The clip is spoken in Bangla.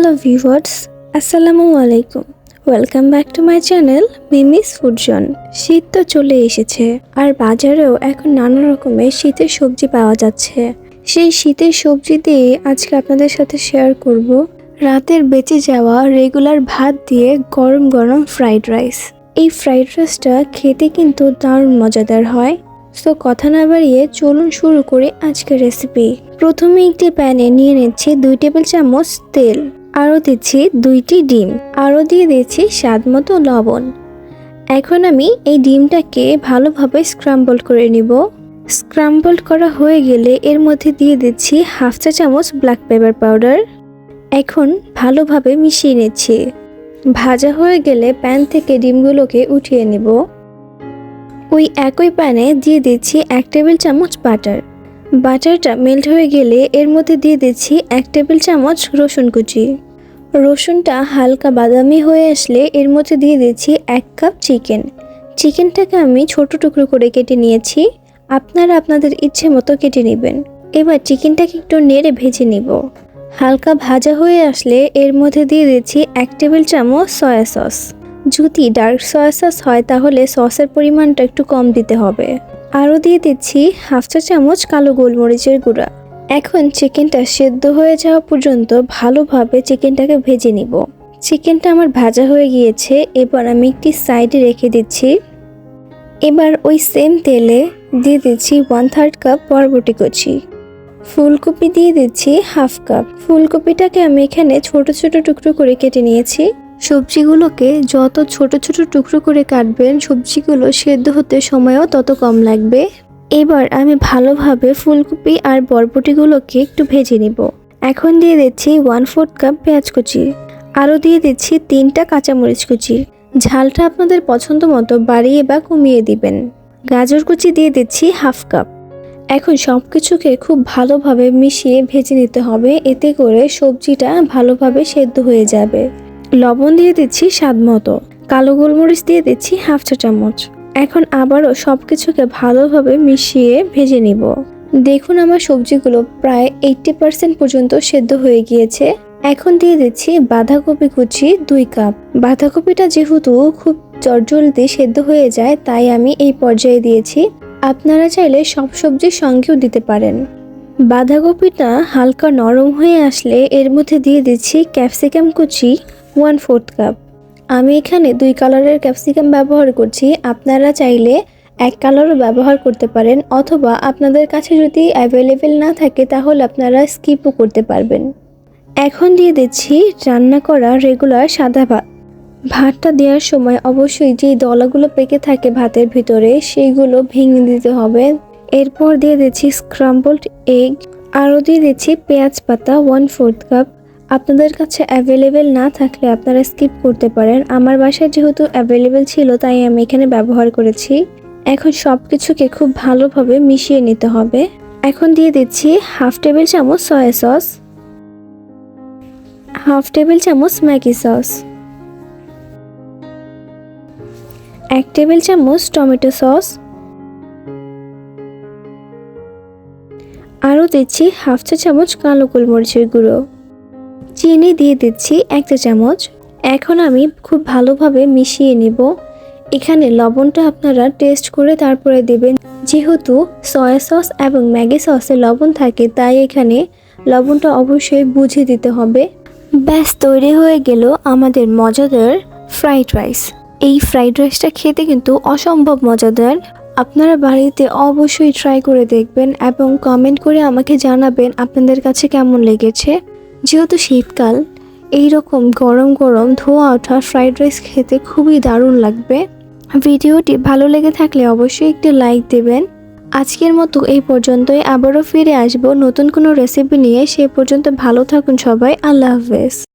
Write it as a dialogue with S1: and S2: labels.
S1: হ্যালো ভিউয়ার্স আসসালামু আলাইকুম welcome back to my channel Mimi's food zone শীত তো চলে এসেছে, আর বাজারেও এখন নানা রকমের শীতের সবজি পাওয়া যাচ্ছে। সেই শীতের সবজি দিয়ে আজকে আপনাদের সাথে শেয়ার করব রাতের বেঁচে যাওয়া রেগুলার ভাত দিয়ে গরম গরম ফ্রাইড রাইস এই ফ্রাইড রাইসটা খেতে কিন্তু দারুণ মজাদার হয়। সো কথা না বাড়িয়ে চলুন শুরু করে আজকের রেসিপি প্রথমে একটি প্যানে নিয়ে নিচ্ছি দুই টেবিল চামচ তেল। আরও দিচ্ছি দুইটি ডিম, আরও দিয়ে দিচ্ছি স্বাদ মতো লবণ। এখন আমি এই ডিমটাকে ভালোভাবে স্ক্রাম্বল করে নিব। স্ক্রাম্বল করা হয়ে গেলে এর মধ্যে দিয়ে দিচ্ছি হাফ চা চামচ ব্ল্যাক পেপার পাউডার এখন ভালোভাবে মিশিয়ে নিচ্ছি। ভাজা হয়ে গেলে প্যান থেকে ডিমগুলোকে উঠিয়ে নিব। ওই একই প্যানে দিয়ে দিচ্ছি এক টেবিল চামচ বাটার বাটারটা মেল্ট হয়ে গেলে এর মধ্যে দিয়ে দিচ্ছি এক টেবিল চামচ রসুন কুচি। রসুনটা হালকা বাদামি হয়ে আসলে এর মধ্যে দিয়ে দিচ্ছি এক কাপ চিকেন। চিকেনটাকে আমি ছোট টুকরো করে কেটে নিয়েছি। আপনারা আপনাদের ইচ্ছে মতো কেটে নেবেন। এবার চিকেনটাকে একটু নেড়ে ভেজে নিব। হালকা ভাজা হয়ে আসলে এর মধ্যে দিয়ে দিচ্ছি এক টেবিল চামচ সয়া সস। যদি ডার্ক সয়া সস হয় তাহলে সসের পরিমাণটা একটু কম দিতে হবে। আরও দিয়ে দিচ্ছি হাফ চা চামচ কালো গোলমরিচের গুঁড়া। এখন চিকেনটা সেদ্ধ হয়ে যাওয়া পর্যন্ত ভালোভাবে চিকেনটাকে ভেজে নিব। চিকেনটা আমার ভাজা হয়ে গিয়েছে, এবার আমি একটি সাইডে রেখে দিচ্ছি। এবার ওই সেম তেলে দিয়ে দিচ্ছি ওয়ান থার্ড কাপ বরবটি কচি। ফুলকপি দিয়ে দিচ্ছি হাফ কাপ। ফুলকপিটাকে আমি এখানে ছোট ছোট টুকরো করে কেটে নিয়েছি। সবজিগুলোকে যত ছোট ছোট টুকরো করে কাটবেন, সবজিগুলো সেদ্ধ হতে সময়ও তত কম লাগবে। এবার আমি ভালোভাবে ফুলকপি আর বরবটিগুলোকে একটু ভেজে নিব। এখন দিয়ে দিচ্ছি ওয়ান ফোর্থ কাপ পেঁয়াজ কুচি। আরও দিয়ে দিচ্ছি তিনটা কাঁচামরিচ কুচি। ঝালটা আপনাদের পছন্দ মতো বাড়িয়ে বা কমিয়ে দিবেন। গাজর কুচি দিয়ে দিচ্ছি হাফ কাপ এখন সব কিছুকে খুব ভালোভাবে মিশিয়ে ভেজে নিতে হবে। এতে করে সবজিটা ভালোভাবে সেদ্ধ হয়ে যাবে। লবণ দিয়ে দিচ্ছি স্বাদ মতো। কালো গোলমরিচ দিয়ে দিচ্ছি হাফ চা চামচ এখন আবারও সব কিছুকে ভালোভাবে মিশিয়ে ভেজে নিব। দেখুন আমার সবজিগুলো প্রায় এইটটি পার্সেন্ট পর্যন্ত সেদ্ধ হয়ে গিয়েছে। এখন দিয়ে দিচ্ছি বাঁধাকপি কুচি দুই কাপ। বাঁধাকপিটা যেহেতু খুব চটজলদি সেদ্ধ হয়ে যায়, তাই আমি এই পর্যায়ে দিয়েছি। আপনারা চাইলে সব সবজির সঙ্গেও দিতে পারেন। বাঁধাকপিটা হালকা নরম হয়ে আসলে এর মধ্যে দিয়ে দিচ্ছি ক্যাপসিকাম কুচি ওয়ান ফোর্থ কাপ। আমি এখানে দুই কালারের ক্যাপসিকাম ব্যবহার করছি। আপনারা চাইলে এক কালারও ব্যবহার করতে পারেন, অথবা আপনাদের কাছে যদি অ্যাভেলেবেল না থাকে, তাহলে আপনারা স্কিপও করতে পারবেন। এখন দিয়ে দিচ্ছি রান্না করা রেগুলার সাদা ভাত। ভাতটা দেওয়ার সময় অবশ্যই যেই দলাগুলো পেকে থাকে ভাতের ভিতরে, সেইগুলো ভেঙে দিতে হবে। এরপর দিয়ে দিচ্ছি স্ক্রাম্বলড এগ আরও দিয়ে দিচ্ছি পেঁয়াজ পাতা ওয়ান ফোর্থ কাপ আপনাদের কাছে অ্যাভেলেবেল না থাকলে আপনারা স্কিপ করতে পারেন। আমার বাসায় যেহেতু অ্যাভেলেবেল ছিল, তাই আমি এখানে ব্যবহার করেছি। এখন সব কিছুকে খুব ভালোভাবে মিশিয়ে নিতে হবে। এখন দিয়ে দিচ্ছি হাফ টেবিল চামচ সয়া সস হাফ টেবিল চামচ ম্যাগি সস এক টেবিল চামচ টমেটো সস আরও দিচ্ছি হাফ চা চামচ কালো গোলমরিচের গুঁড়ো। চিনি দিয়ে দিচ্ছি এক চা চামচ। এখন আমি খুব ভালোভাবে মিশিয়ে নিব। এখানে লবণটা আপনারা টেস্ট করে তারপরে দেবেন। যেহেতু সয়া সস এবং ম্যাগি সসে লবণ থাকে, তাই এখানে লবণটা অবশ্যই বুঝে দিতে হবে। ব্যাস, তৈরি হয়ে গেল আমাদের মজাদার ফ্রাইড রাইস এই ফ্রাইড রাইসটা খেতে কিন্তু অসম্ভব মজাদার। আপনারা বাড়িতে অবশ্যই ট্রাই করে দেখবেন এবং কমেন্ট করে আমাকে জানাবেন আপনাদের কাছে কেমন লেগেছে। যেহেতু শীতকাল এই রকম গরম গরম ধোয়া ওঠা ফ্রাইড রাইস খেতে খুবই দারুণ লাগবে। ভিডিওটি ভালো লেগে থাকলে অবশ্যই একটি লাইক দেবেন। আজকের মতো এই পর্যন্তই, আবারও ফিরে আসব নতুন কোনো রেসিপি নিয়ে। সে পর্যন্ত ভালো থাকুন সবাই, আল্লাহ হাফেজ।